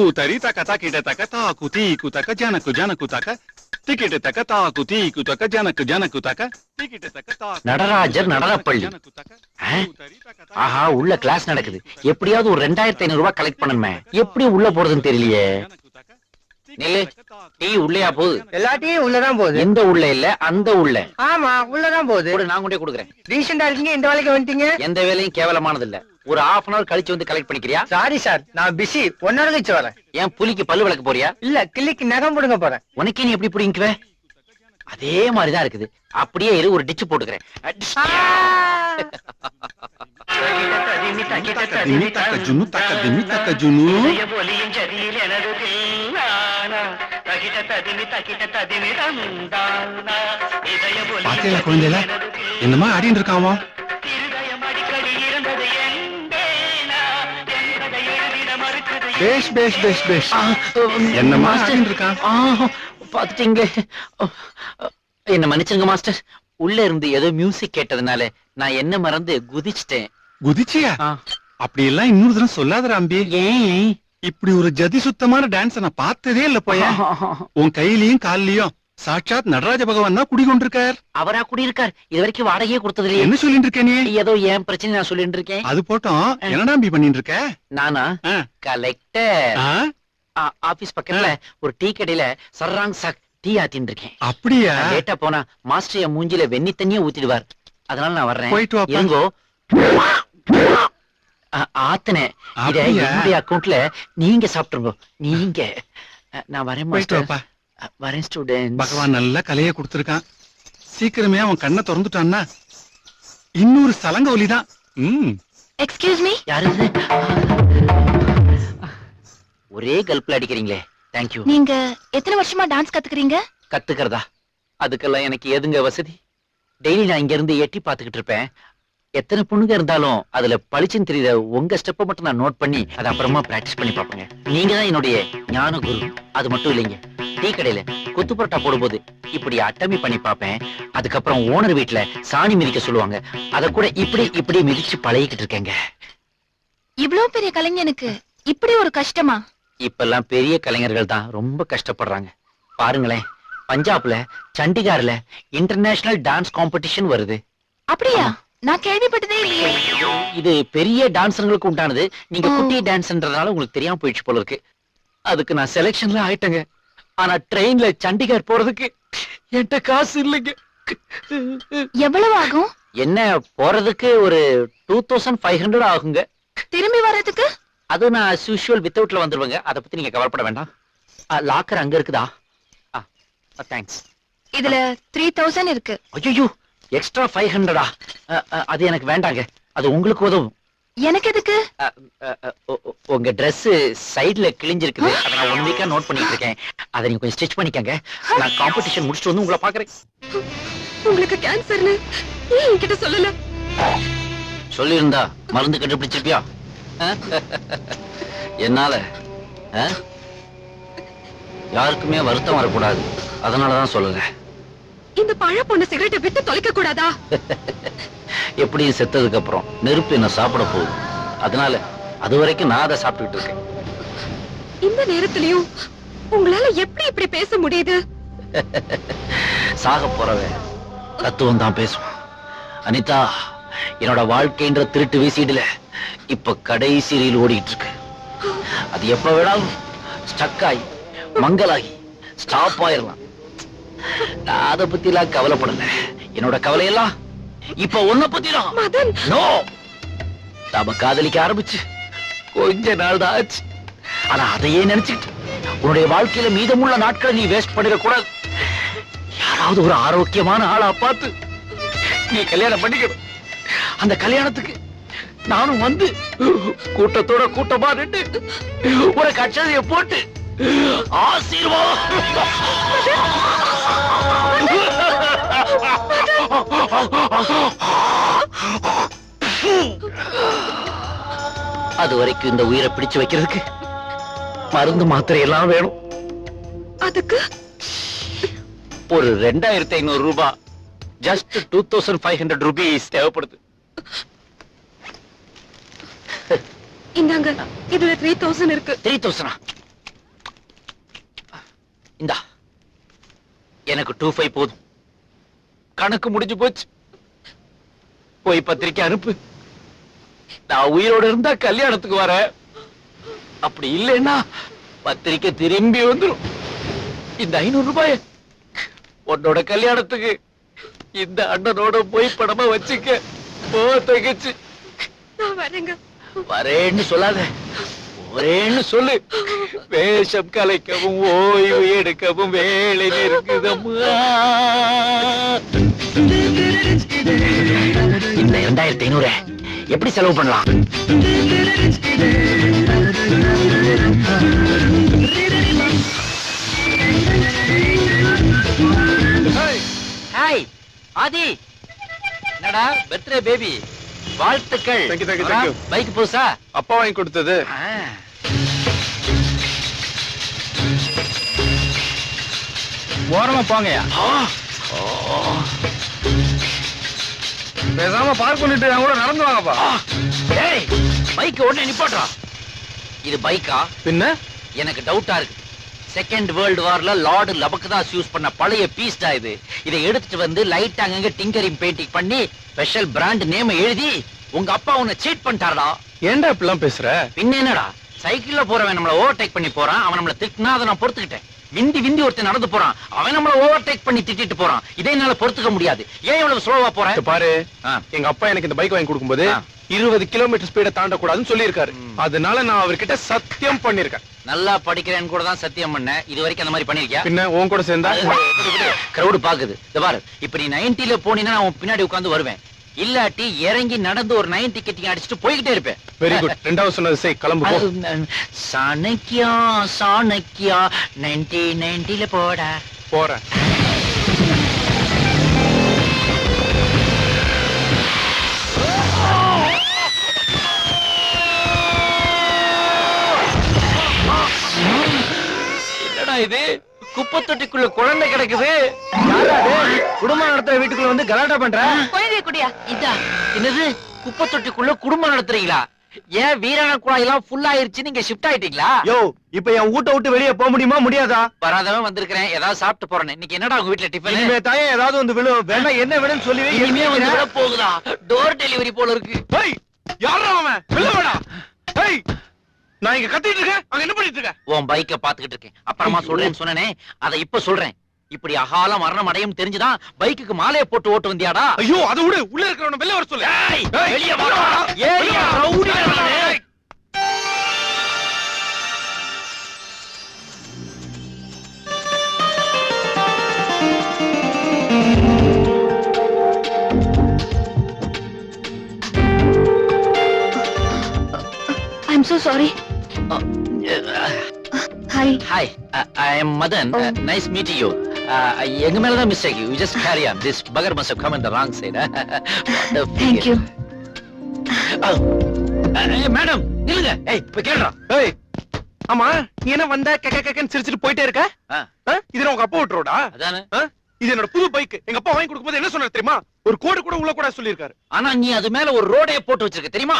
கூத்தரி தக்க தக்கிட்ட தக்க தாக்கு தீக்கு தக்க ஜனக்கு ஜனக்கு தக்க டிக்கிட்ட தக்க தாக்கு தீக்கு தக்க ஜனக்கு ஜனக்கு தக்க டிக்கிட்ட தக்க தாக்கு நடராஜர் நடனப்பள்ளி. ஜனக்கு ஆஹா உள்ள கிளாஸ் நடக்குது. எப்படியாவது ஒரு ரெண்டாயிரத்தி ஐநூறு ரூபாய் கலெக்ட் பண்ணணுமே. எப்படி உள்ள போறதுன்னு தெரியலையே. நில்லு. டீ உள்ளேயா போகுது? எல்லா டீயும் உள்ளதான் போகுது. எந்த உள்ள இல்ல அந்த உள்ள ஆமா உள்ளதான் போகுது. கூட நான் கொண்டே கொடுக்குறேன். ரீசெண்டா இருக்கீங்க? இந்த வேலைக்கு வந்துட்டீங்க? எந்த வேலையும் கேவலமானது இல்ல ஒரு ஹாஃப் அன் அவர் கழிச்சு வந்து கலெக்ட் பண்ணிக்கிறியா? சாரி சார் நான் பிஸி ஒன் ஹவர் கழிச்சு வரேன். ஏன் புலிக்கு பல்லு விளக்க போறியா? இல்ல கிள்ளிக்கு நகம் போடுங்க போறேன். உனக்கே நீ எப்படி பிடிங்குவ அதே மாதிரிதான் இருக்குது. அப்படியே இரு ஒரு டிச்சு போட்டுக்கிறேன். பாத்தியா குழந்தைல என்னமா ஆடின்னு இருக்காவோ பேஷ் பேஷ் பேஷ் பேஷ். என்னம்மா ஆடின்னு இருக்கான் பாத்துட்டீங்களே என்ன மன்னிச்சுங்க மாஸ்டர். உள்ள இருந்து ஏதோ மியூசிக் கேட்டதுனால நான் என்ன மறந்து குதிச்சிட்டேன். குதிச்சியா. அப்படி எல்லாம் இன்னொரு தடவை சொல்லாத அம்பி ஏன்? இப்படி ஒரு ஜதி சுத்தமான டான்ஸ் நான் பார்த்ததே இல்ல போய. உன் கையிலயும் கால்லயும் சாட்சாத் நடராஜ பகவான் தான் குடிகொண்டிருக்கார். அவரா குடியிருக்கார். இது வரைக்கும் வாடகையே கொடுத்தது இல்லையே என்ன சொல்லிட்டு இருக்க நீ ஏதோ என் பிரச்சனை நான் சொல்லிட்டு இருக்கேன் அது போட்டோம். என்னடா அம்பி பண்ணிட்டு இருக்க நானா. கலெக்டர்? ஆபீஸ் பக்கத்துல ஒரு டீ கடையில சர்ராங் சாக் டீ ஆத்தின்னு இருக்கேன் அப்படியா லேட்டா போனா மாஸ்டர் என் மூஞ்சில வெண்ணி தண்ணியே ஊத்திடுவார். அதனால நான் வர்றேன். போயிட்டு ஆ, ஆத்துனேன் இத? என்னுடைய அக்கவுண்ட்ல நீங்க சாப்பிட்டுருங்க. நீங்க. நான் வரேன் மாஸ்டர். வரேன் ஸ்டூடெண்ட் பகவான் நல்ல கலையை கொடுத்திருக்கான். சீக்கிரமே அவன் கண்ணை திறந்துட்டான்னா இன்னொரு சலங்க ஒலிதான். ம். எக்ஸ்கியூஸ் மீ யாரு இது? ஒரே கல்ப்ல அடிக்கிறீங்களே. தேங்க்யூ நீங்க எத்தனை வருஷமா டான்ஸ் கத்துக்கிறீங்க? கத்துக்கிறதா? அதுக்கெல்லாம் எனக்கு எதுங்க வசதி? டெய்லி நான் இங்க இருந்து எட்டி பாத்துக்கிட்டு இருப்பேன். எத்தனை பொண்ணுங்க இருந்தாலும் அதுல பளிச்சுன்னு தெரியுத உங்க ஸ்டெப்பை மட்டும் நான் நோட் பண்ணி அதை அப்புறமா பிராக்டிஸ் பண்ணி பார்ப்பேங்க. நீங்க தான் என்னுடைய ஞான குரு. அது மட்டும் இல்லைங்க. டீ கடையில கொத்து பரோட்டா போடும்போது இப்படி அட்டமி பண்ணி பார்ப்பேன். அதுக்கப்புறம் ஓனர் வீட்ல சாணி மிதிக்க சொல்லுவாங்க. அத கூட இப்படி இப்படி மிதிச்சு பழகிக்கிட்டு இருக்கேங்க. இவ்ளோ பெரிய கலைஞனுக்கு இப்படி ஒரு கஷ்டமா? இப்பெல்லாம் பெரிய கலைஞர்கள் தான் ரொம்ப கஷ்டப்படுறாங்க. பாருங்களேன் பஞ்சாப்ல சண்டிகார்ல இன்டர்நேஷனல் டான்ஸ் காம்படிஷன் வருது. அப்படியா? நான் கேள்விப்பட்டதே இல்லையே. இது பெரிய டான்ஸர்களுக்கு உண்டானது. நீங்க. குட்டி டான்ஸ்ன்றதுனால உங்களுக்கு தெரியாம போயிடுச்சு போல இருக்கு. அதுக்கு நான் செலெக்ஷன்ல ஆயிட்டேங்க. ஆனா ட்ரெயின்ல சண்டிகார் போறதுக்கு என்கிட்ட காசு இல்லைங்க. எவ்வளவு ஆகும்? என்ன போறதுக்கு ஒரு டூ தௌசண்ட் ஃபைவ் ஹண்ட்ரட் ஆகுங்க. திரும்பி வர்றதுக்கு? அது நான் as usual வித்தவுட்ல வந்துருவேங்க. அதை பத்தி நீங்க கவலைப்பட வேண்டாம். லாக்கர் அங்க இருக்குதா? தேங்க்ஸ் இதுல த்ரீ தௌசண்ட் இருக்கு. ஐயோ எக்ஸ்ட்ரா ஃபைவ் ஹண்ட்ரடா அது எனக்கு வேண்டாங்க. அது உங்களுக்கு உதவும். எனக்கு எதுக்கு? உங்க Dress சைடுல கிழிஞ்சிருக்குது. அதை நான் ஒன் வீக்கா நோட் பண்ணிட்டு இருக்கேன். அதை நீங்க கொஞ்சம் ஸ்டிச் பண்ணிக்கங்க. நான் காம்படிஷன் முடிச்சுட்டு வந்து உங்களை பாக்குறேன் உங்களுக்கு கேன்சர்னு ஏன் என்கிட்ட சொல்லல? சொல்லியிருந்தா மருந்து கண்டுபிடிச்சிருப்பியா? என்னால அ? யாருக்குமே வருத்தம் வரக்கூடாது. அதனாலதான் சொல்லல. இந்த பழ பொண்ணு சிகரெட்டை விட்டு தொலைக்க கூடாதா? எப்படியும் செத்ததுக்கு அப்புறம் நெருப்பு என்ன சாப்பிட போகுது. அதனால அது வரைக்கும் நான் அதை சாப்பிட்டுக்கிட்டு இருக்கேன். இந்த நேரத்திலயும் உங்களால எப்படி இப்படி பேச முடியுது? சாக போறவன் தத்துவம் தான் பேசுவான் அனிதா என்னோட வாழ்க்கைன்ற திருட்டு வீசிடுல இப்ப கடைசி ரீல் ஓடிட்டு இருக்கு. அது எப்ப வேணாலும் ஸ்டக் ஆகி மங்கலாகி ஸ்டாப் ஆயிரலாம். நான் அதை பத்தி எல்லாம் கவலைப்படல. என்னோட கவலையெல்லாம் இப்ப உன்னை பத்தி தான் மதன். நோ நாம காதலிக்க ஆரம்பிச்சு. கொஞ்ச நாள் தான் ஆச்சு. ஆனா அதையே நினைச்சுக்கிட்டு உன்னுடைய வாழ்க்கையில மீதமுள்ள நாட்களை நீ வேஸ்ட் பண்ணிட கூடாது யாராவது ஒரு ஆரோக்கியமான ஆளா பார்த்து நீ கல்யாணம் பண்ணிக்கணும். அந்த கல்யாணத்துக்கு நானும் வந்து கூட்டத்தோட கூட்டமா நின்று ஒரு கட்சதைய போட்டு ஆசீர்வாதம் அது வரைக்கும் இந்த உயிரை பிடிச்சு வைக்கிறதுக்கு மருந்து மாத்திரை எல்லாம் வேணும். அதுக்கு? ஒரு ரெண்டாயிரத்தி ஐநூறு ரூபாய் just two thousand five hundred rupees தேவைப்படுது. இந்தாங்க இதுல த்ரீ தௌசண்ட் இருக்கு. த்ரீ தௌசண்டா இந்தா. எனக்கு டூ ஃபைவ் போதும். கணக்கு முடிஞ்சு போச்சு. போய் பத்திரிக்கை அனுப்பு. நான் உயிரோட இருந்தா கல்யாணத்துக்கு வரேன் அப்படி இல்லைன்னா பத்திரிக்கை திரும்பி வந்துரும். இந்த ஐநூறு ரூபாய் உன்னோட கல்யாணத்துக்கு இந்த அண்ணனோட போய் படமா வச்சுக்க. போ தகச்சு வரேன்னு சொல்லாத. ஒரேன்னு சொல்லு. வேஷம் கலைக்கவும் ஓய்வு எடுக்கவும் வேலை இருக்குதம்மா இந்த இரண்டாயிரத்தி ஐநூறு எப்படி செலவு பண்ணலாம்? ஹாய் ஆதி. என்னடா பர்த்டே பேபி வாழ்த்துக்கள். Thank you, thank you, thank you. Bike புதுசா? அப்பா வாங்கி கொடுத்தது. ஓரமா போங்கயா. பேசாம பார்க் பண்ணிட்டு என் கூட நடந்து வாங்கப்பா. டேய் பைக் உடனே நிப்பாட்றா இது பைக்கா? பின்ன? எனக்கு டவுட்டா இருக்கு. செகண்ட் வேர்ல்டு வார்ல லார்டு லபக்தாஸ் யூஸ் பண்ண பழைய பீஸ்டா இது. இதை எடுத்துட்டு வந்து லைட் அங்கங்க டிங்கரிங் பெயிண்டிங் பண்ணி ஸ்பெஷல் பிராண்ட் நேம் எழுதி உங்க அப்பா உன்னை சீட் பண்ணிட்டாரடா. ஏன்டா இப்படிலாம் பேசுற? பின்ன என்னடா? சைக்கிள்ல போறவன் நம்மள ஓவர்டேக் பண்ணி போறான் அவன் நம்மள திட்டினா அதை நான் பொறுத்துக்கிட்டேன். விந்தி விந்தி ஒருத்தன் நடந்து போறான் அவன் நம்மள ஓவர்டேக் பண்ணி திட்டிட்டு போறான். இதை என்னால பொறுத்துக்க முடியாது. ஏன் இவ்வளவு ஸ்லோவா போறேன் பாரு. எங்க அப்பா எனக்கு இந்த பைக் வாங்கி கொடுக்கும்போது. இருபது கிலோமீட்டர் ஸ்பீட தாண்டக்கூடாதுன்னு சொல்லியிருக்காரு. அதனால நான் அவர்கிட்ட சத்தியம் பண்ணிருக்கேன் நல்லா படிக்கிறேன்னு கூட தான் சத்தியம் பண்ணேன் இது வரைக்கும் அந்த மாதிரி பண்ணிருக்கியா? பின்ன உன் கூட சேர்ந்தா? கிரௌடு பாக்குது. இந்த பாரு. இப்ப நீ நைன்டில போனீங்கன்னா நான் பின்னாடி உட்கார்ந்து வருவேன். இல்லாட்டி இறங்கி நடந்து ஒரு நைன் டிக்கெட்டிங் அடிச்சுட்டு போய்கிட்டே இருப்பேன். வெரி குட் ரெண்டாவது சொன்னது செய் கிளம்பு சாணக்கியா சாணக்கியா நைன்டி நைன்டில போடா. போறேன். இது? குப்பை தொட்டிக்குள்ள குழந்தை கிடக்குது. குடும்பம் நடத்துற வீட்டுக்குள்ள வந்து கலாட்டா பண்ற? குழந்தைய குடியா. என்னது? குப்பை தொட்டிக்குள்ள குடும்பம் நடத்துறீங்களா? ஏன் வீராண குழாய் எல்லாம் ஃபுல் ஆயிருச்சு நீங்க ஷிஃப்ட் ஆயிட்டீங்களா? யோ இப்ப என் வீட்டை விட்டு வெளியே போக முடியுமா? முடியாதா? வராதவன் வந்திருக்கிறேன். ஏதாவது சாப்பிட்டு போறேன் இன்னைக்கு என்னடா உங்க வீட்ல டிஃபன் இனிமே தாயே ஏதாவது வந்து விழும் வேணா என்ன வேணும்னு சொல்லி இனிமே வந்து போகுதா? டோர் டெலிவரி போல இருக்கு. ஹேய் யாரா அவன்? ஹேய் நான் இங்க கத்திட்டு இருக்கேன். அங்க என்ன பண்ணிட்டு இருக்க? உன் பைக்க பாத்துக்கிட்டு இருக்கேன். அப்புறமா சொல்றேன்னு சொன்னனே அதை இப்ப சொல்றேன். இப்படி அகால மரணம் அடையும் தெரிஞ்சுதான் பைக்குக்கு மாலையை போட்டு ஓட்டு வந்தியாடா. ஐயோ அதை விடு. உள்ள இருக்கிறவன வெளில வர சொல்லு. வெளிய. வெளிய ஏரியா. நானு. Am so sorry hi hi I am Madan. Nice meet you எங்க மேல தான் mistake you just carry on this bugger must come in the wrong side thank you madam நில்லுங்க. ஏய் போய் கேளுடா. ஏய் ஆமா நீ என்ன வந்த கக்க கக்கன்னு சிரிச்சிட்டு போயிட்டே இருக்க? இது உங்க அப்பா விட்டுறோடா அதானே. இது என்னோட புது பைக் எங்க அப்பா வாங்கி கொடுக்கும்போது என்ன சொன்னாரு தெரியுமா? ஒரு கோடு கூட உள்ள கூட சொல்லியிருக்காரு. ஆனா நீ அது மேல ஒரு ரோடே போட்டு வச்சிருக்க தெரியுமா?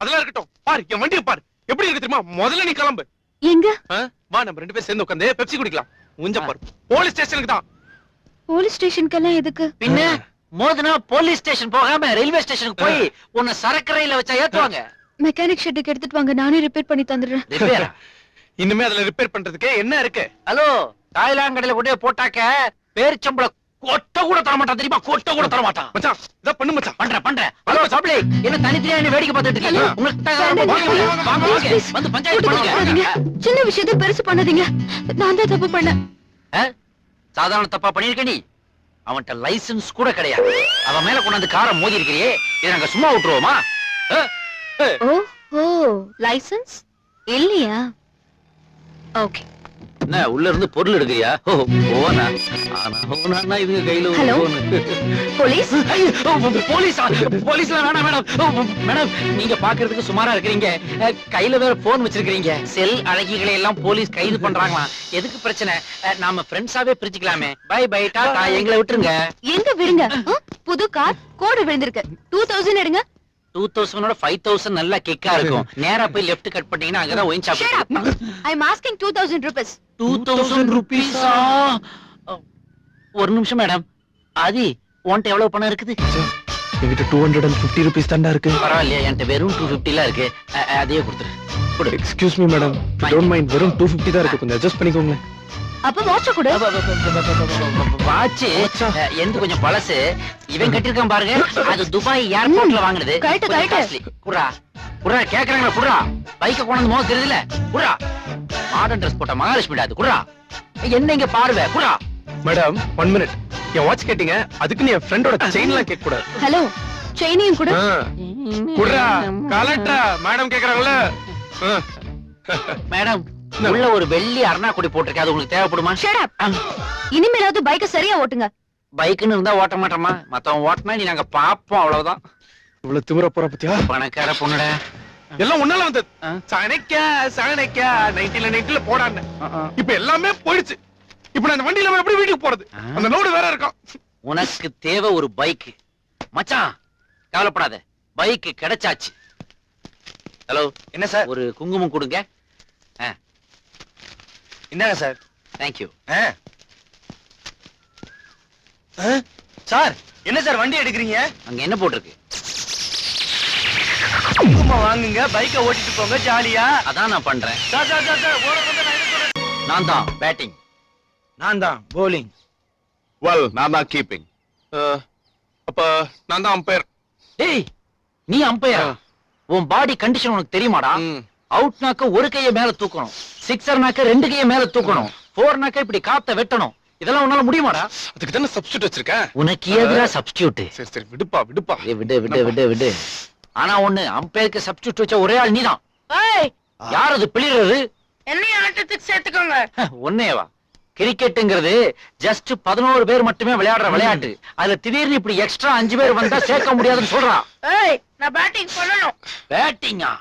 அதெல்லாம் இருக்கட்டும். பாரு என் வண்டியை பாரு. எப்படி இருக்கு தெரியுமா? முதல்ல நீ கிளம்பு. எங்க? வா நம்ம ரெண்டு பேரும் சேர்ந்து உட்காந்து பெப்சி குடிக்கலாம். முஞ்ச பாரு. போலீஸ் ஸ்டேஷனுக்கு தான். போலீஸ் ஸ்டேஷனுக்கெல்லாம் எதுக்கு? பின்ன மோதுனா போலீஸ் ஸ்டேஷன் போகாம ரயில்வே ஸ்டேஷனுக்கு போய் உன்னை சரக்கு ரயில வச்சா ஏத்துவாங்க. மெக்கானிக் ஷெட்டுக்கு எடுத்துட்டு வாங்க. நானே ரிப்பேர் பண்ணி தந்துடுறேன். ரிப்பேரா இனிமே அதுல ரிப்பேர் பண்றதுக்கு என்ன இருக்கு? ஹலோ தாய்லாங்கடையில கொண்டு போய் போட்டாக்க பேரிச்சம்பள கொட்ட கூட தர மாட்டான் தெரியுமா? கொட்ட கூட தர மாட்டான். மச்சான் இத பண்ணு மச்சான். பண்றேன் பண்றேன். ஹலோ சாப்பிளே என்ன தனித்தனியா என்ன வேடிக்கை பார்த்துட்டு இருக்கீங்க. உங்களுக்கு. வந்து பஞ்சாயத்து பண்ணுங்க. சின்ன விஷயத்தை பெருசு பண்ணாதீங்க. நான் தான் தப்பு பண்ணேன்? சாதாரண தப்பா பண்ணிருக்க நீ? அவன்கிட்ட லைசென்ஸ் கூட கிடையாது. அவன் மேல கொண்டாந்து காரை மோதி இருக்கிறியே. இதை நாங்க சும்மா விட்டுருவோமா? Oh license? இல்லையா? ஓகே. என்ன உள்ள இருந்து பொருள் எடுக்கிறியா? ஓ போனா. ஆனா போனா இதுங்க கையில ஒரு Hello? phone. போலீஸ்? ஐயோ, போலீஸா? போலீஸ்லாம் வேணாம் மேடம். மேடம் நீங்க பாக்குறதுக்கு சுமாரா இருக்கிறீங்க. அஹ், கையில வேற போன் வச்சிருக்கீங்க செல் அழகிகளை எல்லாம் போலீஸ் கைது பண்றாங்களாம் எதுக்கு பிரச்சனை? அஹ், நாம ஃப்ரெண்ட்ஸாவே பிரிச்சுக்கலாமே. Bye bye tata. எங்களை விட்டுருங்க. எங்க விடுங்க? ஆ? புது கார் கோடு விழுந்திருக்கு. டூ தௌசண்ட் எடுங்க. டூ தௌசண்டோட ஃபைவ் தௌசண்ட் நல்லா கிக்கா இருக்கும். நேரா போய் லெஃப்ட் கட் பண்ணீங்கன்னா அங்கதான் wine shop 2000 rupees. Two thousand ருபீஸா ஒரு நிமிஷம் மேடம் ஆதி உன்கிட்ட எவ்வளவு பணம் இருக்குது? என்கிட்ட two hundred and fifty rupees தாண்டா இருக்கு. பரவாயில்லையா என்கிட்ட வெறும் டூ ஃபிஃப்டிலாம் இருக்கு. அதையே கொடுத்துரு. கொடு excuse me madam don't mind வெறும் டூ ஃபிஃப்டி தான் இருக்கு. கொஞ்சம் அட்ஜஸ்ட் பண்ணிக்கோங்க அப்ப வாட்ச கொடு. வாட்ச் எந்த கொஞ்சம் பழசு? இவன் கட்டிருக்கான் பாருங்க. அது துபாய் ஏர்போர்ட்ல வாங்குனது. Correct, correct. costly. குடுறா குடுறா கேக்குறாங்களா குடுறா பைக்க கொண்டு மோக தெரியுதுல குடுறா மாடர்ன் ட்ரெஸ் போட்ட மகாலட்சுமி அது குடுறா என்ன இங்க பார்வை குடுறா மேடம் ஒன் மினிட் என் வாட்ச் கேட்டீங்க அதுக்கு நீ என் ஃப்ரெண்டோட செயின்லாம் கேட்க கூடாது ஹலோ செயினையும் கொடு. குடுறா கலெக்டரா மேடம் கேக்குறாங்கல்ல. ஆ. மேடம் உள்ள ஒரு வெள்ளி அருணாக்குடி போட்டிருக்கேன் அது உங்களுக்கு தேவைப்படுமா? ஷட் அப் இனிமேலாவது பைக்க சரியா ஓட்டுங்க. பைக்குன்னு இருந்தா ஓட்ட மாட்டோமா? மத்தவன் ஓட்டினா நீ நாங்க பாப்போம் அவ்வளவுதான். இவ்வளவு திமிர போற பத்தியா? பணக்கார பொண்ணுடா. எல்லாம் ஒன்னால வந்தது. ஆ. சனைக்கா சனைக்கா நைன்டில நைன்டில போடான்னு. இப்ப எல்லாமே போயிடுச்சு. இப்ப நான் இந்த வண்டியில எப்படி வீட்டுக்கு போறது? ஆ. அந்த லோடு வேற இருக்கும். உனக்கு தேவை ஒரு பைக் மச்சான் கவலைப்படாத. பைக் கிடைச்சாச்சு. ஹலோ என்ன சார்? ஒரு குங்குமம் கொடுங்க. என்னங்க சார். தேங்க்யூ சார் என்ன சார் வண்டி எடுக்கிறீங்க? அங்க என்ன போட்டிருக்கு? வாங்குங்க பைக்கை ஓட்டிட்டு போங்க ஜாலியா. அதான் நான் பண்றேன். சார் சார் சார் சார் ஓட வந்து நான் என்ன சொல்றேன்? நான் தான் பேட்டிங் நான் தான் போலிங் வெல் நான் தான் கீப்பிங் அப்ப நான் தான் அம்பையர் டேய் நீ அம்பையர் உன் பாடி கண்டிஷன் உனக்கு தெரியுமாடா? அவுட்னாக்க ஒரு கைய மேல தூக்கணும். சிக்ஸர்னாக்க ரெண்டு கைய மேல தூக்கணும். ஃபோர்னாக்க இப்படி காத்த வெட்டணும். இதெல்லாம் உன்னால முடியுமாடா? அதுக்கு தானே சப்ஸ்டியூட் வச்சிருக்கேன். உனக்கு எதிரா சப்ஸ்டியூட் சரி சரி விடுப்பா விடுப்பா. விடு விடு விடு விடு. ஆனா ஒண்ணு அம்பையருக்கு சப்ஸ்டியூட் வச்ச ஒரே ஆள் நீதான். யார் அது பிளிறது என்னையும் ஆட்டத்துக்கு சேர்த்துக்கோங்க ஒன்னேவா கிரிக்கெட்டுங்கிறது ஜஸ்ட் பதினோரு பேர் மட்டுமே விளையாடுற விளையாட்டு. அதுல திடீர்னு இப்படி எக்ஸ்ட்ரா அஞ்சு பேர் வந்தா சேர்க்க முடியாதுன்னு சொல்றான். ஏய் நான் பேட்டிங் பண்ணணும். பேட்டிங்கா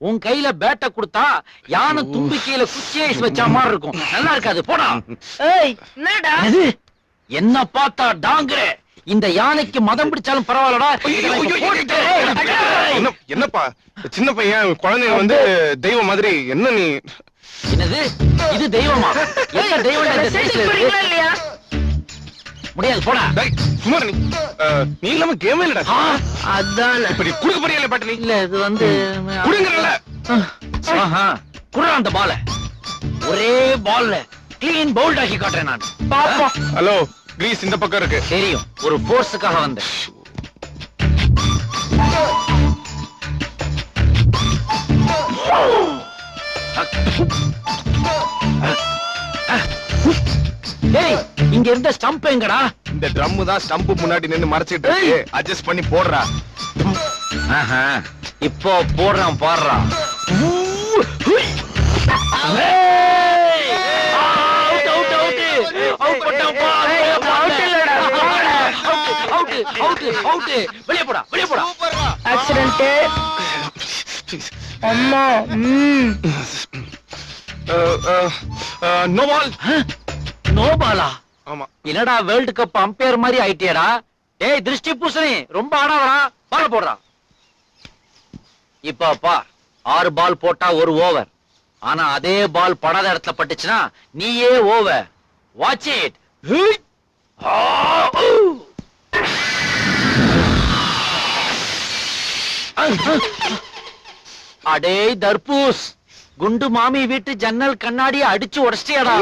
உன் கையில பேட்டை கொடுத்தா யானை தும்பிக்கையில குச்சி ஐஸ் வச்ச மாதிரி இருக்கும். நல்லா இருக்காது போடா. ஏய் என்னடா? என்ன பார்த்தா டாங்குற? இந்த யானைக்கு மதம் பிடிச்சாலும் பரவாயில்லடா. என்னப்பா? சின்ன பையன் குழந்தைங்க வந்து தெய்வம் மாதிரி என்ன நீ? என்னது? இது தெய்வமா? என்ன தெய்வம் முடியாது போடா. டேய், சும்மா நீ. நீ இல்லாம கேமே இல்லடா. அதானே. இப்ப நீ குடுக்க போறியா இல்ல பாட்டு நீ? இல்ல இது வந்து குடுங்கறல ஆஹா குடுறா அந்த பால. ஒரே பால்ல கிளீன் பவுல்ட் ஆக்கி காட்டுறேன் நான். பாப்போம் ஹலோ கிரீஸ் இந்த பக்கம் இருக்கு. தெரியும். ஒரு போர்ஸுக்காக வந்தேன். ஏய் இங்க இருந்த ஸ்டம்ப் எங்கடா? இந்த ட்ரம் தான் ஸ்டம்ப் முன்னாடி நின்னு மறைச்சிட்டு இருக்கு. அட்ஜஸ்ட் பண்ணி போடுறா. ஆஹா, இப்போ போடுறான் பாடுறான் வெளியே போடா வெளியே போடா. ஆக்சிடென்ட் அம்மா ம். நோ பால் நோபாலா ஆமா. என்னடா வேர்ல்டு கப் அம்பையர் மாதிரி ஆயிட்டியடா? டேய் திருஷ்டி பூசணி ரொம்ப ஆடாவரா பால போடுறா. இப்ப பா ஆறு பால் போட்டா ஒரு ஓவர் ஆனா அதே பால் படாத இடத்துல பட்டுச்சுன்னா நீயே ஓவர் வாட்ச் இட் அடே தர்பூஸ். குண்டு மாமி வீட்டு ஜன்னல் கண்ணாடிய அடிச்சு உடைச்சிட்டியாடா.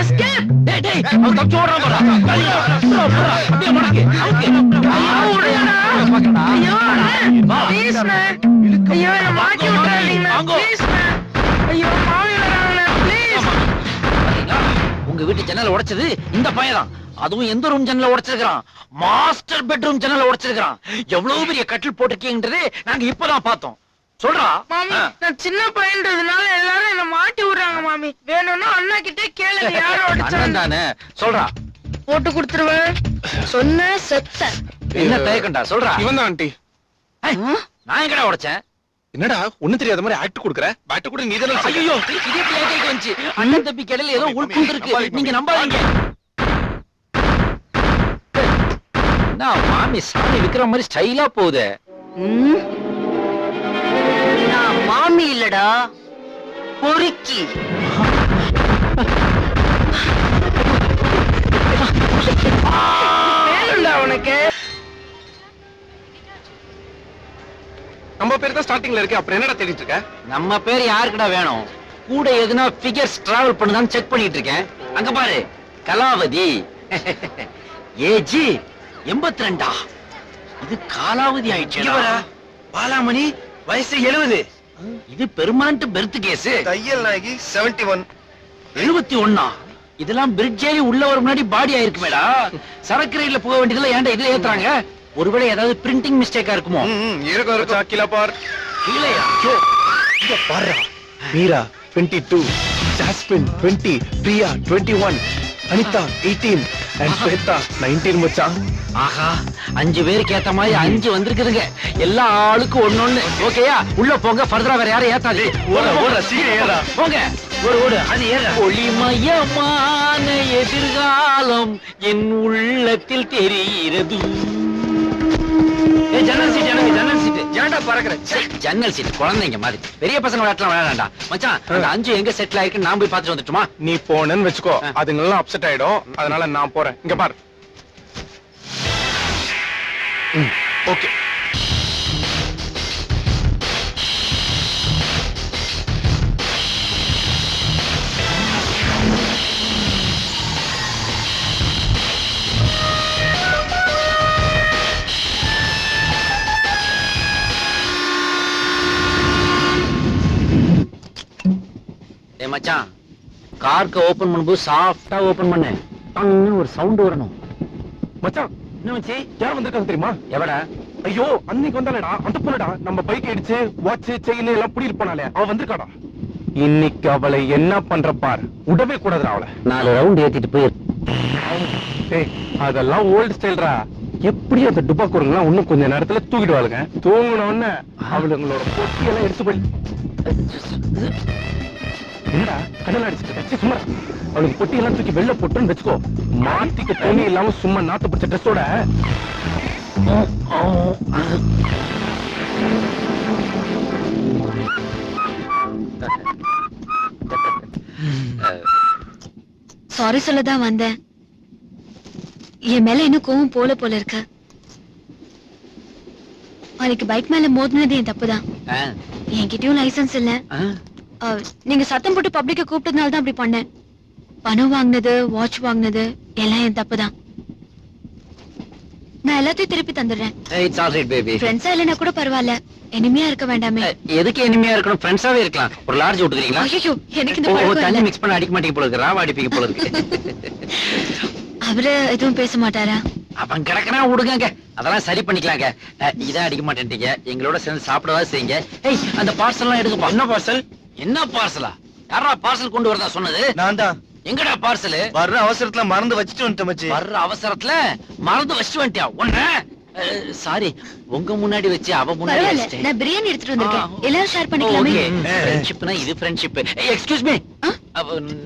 எஸ்கேப் டேய் டேய் அவன் தப்பிச்சு ஓடுறான் பாரா. தள்ளிடா, புறா, புறா, அப்படியே மடக்கு, அமுக்கு. ஐயோ விடுங்கடா பாக்கடா. ஐயோ வா. ப்ளீஸ் ஐயோ என்ன மாட்டி விட்டுறாதீங்க வாங்கோ. ப்ளீஸ் ஐயோ மாமி வராங்களே ப்ளீஸ் பாத்தீங்களா? உங்க வீட்டு ஜன்னல் உடைச்சது இந்த பையன் தான் அதுவும் எந்த ரூம் ஜன்னல உடைச்சிருக்கான் மாஸ்டர் பெட்ரூம் ஜன்னல உடைச்சிருக்கான் எவ்வளவு பெரிய கட்டில் போட்டிருக்கீங்கன்றது நாங்க இப்பதான் பார்த்தோம். சொல்றா? மாமி. நான் சின்ன பையன்றதுனால எல்லாரும் என்ன மாட்டி விடுறாங்க மாமி. வேணும்னா அண்ணா கிட்டே கேளுங்க யாரும் அண்ணன் தானே? சொல்றா. போட்டு கொடுத்துருவேன் சொன்ன செத்த. என்ன தயக்கண்டா சொல்றா. இவன் தான் ஆண்டி. நான் எங்கடா உடைச்சேன்? என்னடா ஒண்ணும் தெரியாத மாதிரி ஆக்ட் கொடுக்குற? பேட் கூட நீ தானே ஐயோ இது கைக்கு வந்துச்சு. அண்ணன் தம்பி கடையில ஏதோ உள்புந்து இருக்கு நீங்க நம்பாதீங்க. நான் மாமி சாமி விக்கிற மாதிரி ஸ்டைலா போகுது? நான் மாமி இல்லடா. பொறுக்கி. உனக்கு. நம்ம பேர் தான் ஸ்டார்டிங்ல இருக்கு. அப்புறம் என்னடா தேடிட்டு இருக்க? நம்ம பேர் யாருக்குடா வேணும்? கூட எதுனா ஃபிகர்ஸ் டிராவல் பண்ணுதான்னு செக் பண்ணிட்டு இருக்கேன். அங்க பாரு கலாவதி. ஏஜி எண்பத்தி ரெண்டா இது காலாவதி ஆயிடுச்சு பாலாமணி வயசு எழுபது இது பெர்மனன்ட் பெர்த் கேஸ் தையல் நாயகி செவன்டி ஒன் எழுபத்தி ஒண்ணா? இதெல்லாம் பிரிட்ஜ் உள்ள வர முன்னாடி பாடி ஆயிருக்குமேடா சரக்கு ரயில்ல போக வேண்டியதுல ஏன்டா இதுல ஏத்துறாங்க? ஒருவேளை ஏதாவது பிரிண்டிங் மிஸ்டேக்கா இருக்குமோ? இருக்கும் இருக்கும். கீழே பார். கீழையா இங்க பாரு Meera twenty two Jasmine twenty Priya twenty one Anitha eighteen and Shweta nineteen மச்சான். ஆஹா அஞ்சு பேருக்கு ஏத்த மாதிரி அஞ்சு வந்திருக்குதுங்க. எல்லா ஆளுக்கும் ஒண்ணொண்ணு ஓகேயா? உள்ள போங்க ஃபர்தரா வேற யாரும் ஏத்தாது. போங்க. ஓடு ஓடு அது ஏற ஒளிமயமான எதிர்காலம் என் உள்ளத்தில் தெரிகிறது. ஜன்னல் சீட் எனக்கு ஜன்னல் சீட் ஏன்டா பறக்குற? ஜன்னல் சீட் குழந்தைங்க மாதிரி. பெரிய பசங்க விளையாட்டுலாம் விளையாடா மச்சான் அந்த அஞ்சு எங்க செட்டில் ஆயிருக்கு நான் போய் பார்த்துட்டு வந்துட்டுமா? நீ போனேன்னு வச்சுக்கோ. அதுங்கெல்லாம் அப்செட் ஆயிடும். அதனால நான் போறேன். இங்க பார். ஓகே. ஏய் மச்சான் கார்க்கு ஓபன் பண்ணும்போது சாஃப்டா ஓபன் பண்ணு. டன்னு ஒரு சவுண்ட் வரணும். மச்சான் என்ன மச்சி? யார் வந்திருக்காங்க தெரியுமா? எவடா? ஐயோ அன்னைக்கு வந்தாலடா அந்த பொண்ணுடா. நம்ம பைக் அடிச்சு வாட்ச் செயின் எல்லாம் புடிட்டு போனாலே அவ வந்திருக்காடா? இன்னைக்கு அவளை என்ன பண்ற பார்? விடவே கூடாதுடா அவளை. நாலு ரவுண்ட் ஏத்திட்டு போயிரு. ஏய் அதெல்லாம் ஓல்டு ஸ்டைல்ரா எப்படி அந்த டுபாக்கூருங்கலாம் இன்னும் கொஞ்ச நேரத்துல தூக்கிடுவாளுங்க. தூங்கின உடனே அவளுங்களோட பொட்டி எல்லாம் எடுத்து போய் என்னடா கடல் அடிச்சுட்டு சும்மா. அவளுக்கு பொட்டி எல்லாம் தூக்கி வெளில போட்டுன்னு வச்சுக்கோ. மாத்திக்க துணி இல்லாம சும்மா நாத்து பிடிச்ச ட்ரெஸ்ஸோட சாரி சொல்ல தான் வந்தேன். என் மேல இன்னும் கோவம் போல போல இருக்கு. அன்னைக்கு பைக் மேல மோதினது என் தப்புதான். என்கிட்டயும் லைசென்ஸ் இல்ல. நீங்க சத்தம் போட்டு பப்ளிக்க கூப்பிட்டதுனால தான் அப்படி பண்ணேன். பணம் வாங்கினது வாட்ச் வாங்கினது எல்லாம் என் தப்புதான் நான் எல்லாத்தையும் திருப்பி தந்துடுறேன். Right, baby. ஃப்ரெண்ட்ஸா இல்லைன்னா கூட பரவாயில்ல. இனிமையா இருக்க வேண்டாமே. எதுக்கு இனிமையா இருக்கணும்? ஃப்ரெண்ட்ஸாவே இருக்கலாம். ஒரு லார்ஜ் விட்டுக்கிறீங்களா? ஐயோ எனக்கு இந்த பழக்கம் தண்ணி மிக்ஸ் பண்ண அடிக்க மாட்டீங்க போல இருக்கு. ராவா அடிப்பீங்க போல இருக்கு. அவரு எதுவும் பேச மாட்டாரா? அவன் கிடக்குறா விடுங்க அதெல்லாம் சரி பண்ணிக்கலாங்க. இதான் அடிக்க மாட்டேன்ட்டீங்க. எங்களோட சேர்ந்து சாப்பிடவா செய்யுங்க. ஏய் அந்த பார்சல் எல்லாம் எடுக்கப்பா என்ன பார்சல் என்ன பார்சலா? யாரா பார்சல் கொண்டு வரதா சொன்னது? நான் தான் எங்கடா பார்சல்? வர்ற அவசரத்துல மறந்து வச்சுட்டு வந்துட்டேன் மச்சி. வர்ற அவசரத்துல மறந்து வச்சுட்டு வந்துட்டியா? ஒண்ணு சாரி உங்க முன்னாடி வச்சு அவ முன்னாடி பரவாயில்ல வச்சுட்டேன். நான் பிரியாணி எடுத்துட்டு வந்திருக்கேன். ஆ. எல்லாரும் ஷேர் பண்ணிக்கலாமே. ஓகே. ம். ஃப்ரெண்ட்ஷிப்னா இது ஃப்ரெண்ட்ஷிப் எக்ஸ்கியூஸ் மீ ஆ?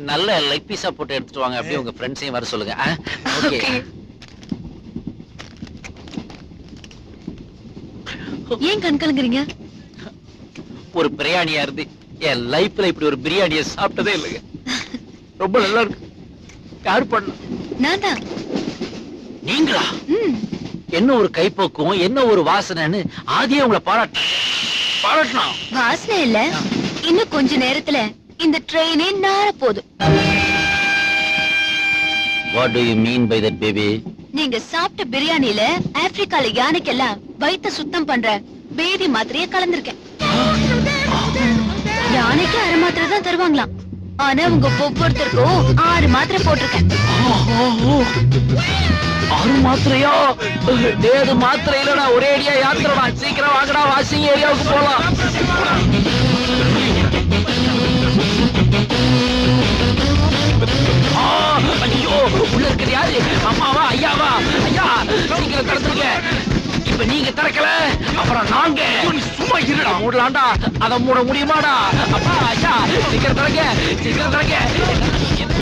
நல்ல லெக் பீஸா போட்டு எடுத்துட்டு வாங்க. அப்படியே உங்க ஃப்ரெண்ட்ஸையும் வர சொல்லுங்க. ஓகே. ஏன் கண் கலங்குறீங்க ஒரு பிரியாணியா இருந்து என் லைஃப்ல இப்படி ஒரு பிரியாணியை சாப்பிட்டதே இல்லைங்க. ரொம்ப நல்லா இருக்கு. யார் பண்ண? நான் தான் நீங்களா என்ன ஒரு கைப்போக்கும் என்ன ஒரு வாசனைன்னு ஆதியே உங்களை பாராட்ட பாராட்டணும் வாசனை இல்ல. இன்னும் கொஞ்ச நேரத்துல இந்த ட்ரெயினே நார போகுது what do you mean by that baby நீங்க சாப்பிட்ட பிரியாணில ஆப்பிரிக்கால யானைக்கெல்லாம் வயித்த சுத்தம் பண்ற பேதி மாத்திரைய கலந்திருக்கேன். யானைக்கு அரை மாத்திரை தான் தருவாங்களாம். ஆனா உங்க ஒவ்வொருத்தருக்கும் ஆறு மாத்திரை போட்டிருக்கேன். ஆறு மாத்திரையா? ஏது மாத்திரை இல்லடா. ஒரே அடியா யாத்திரடா. சீக்கிரம் வாங்கடா. வாஷிங் ஏரியாவுக்கு போலாம். ஐயோ உள்ள இருக்கிறது யாரு? அம்மாவா? ஐயாவா? ஐயா சீக்கிரம் திறந்துருங்க இப்ப நீங்க திறக்கல? அப்புறம் நாங்க. சும்மா இருடா. மூடலாம்டா. அதை மூட முடியுமாடா? அப்பா ஐயா சீக்கிரம் திறக்க சீக்கிரம் திறக்க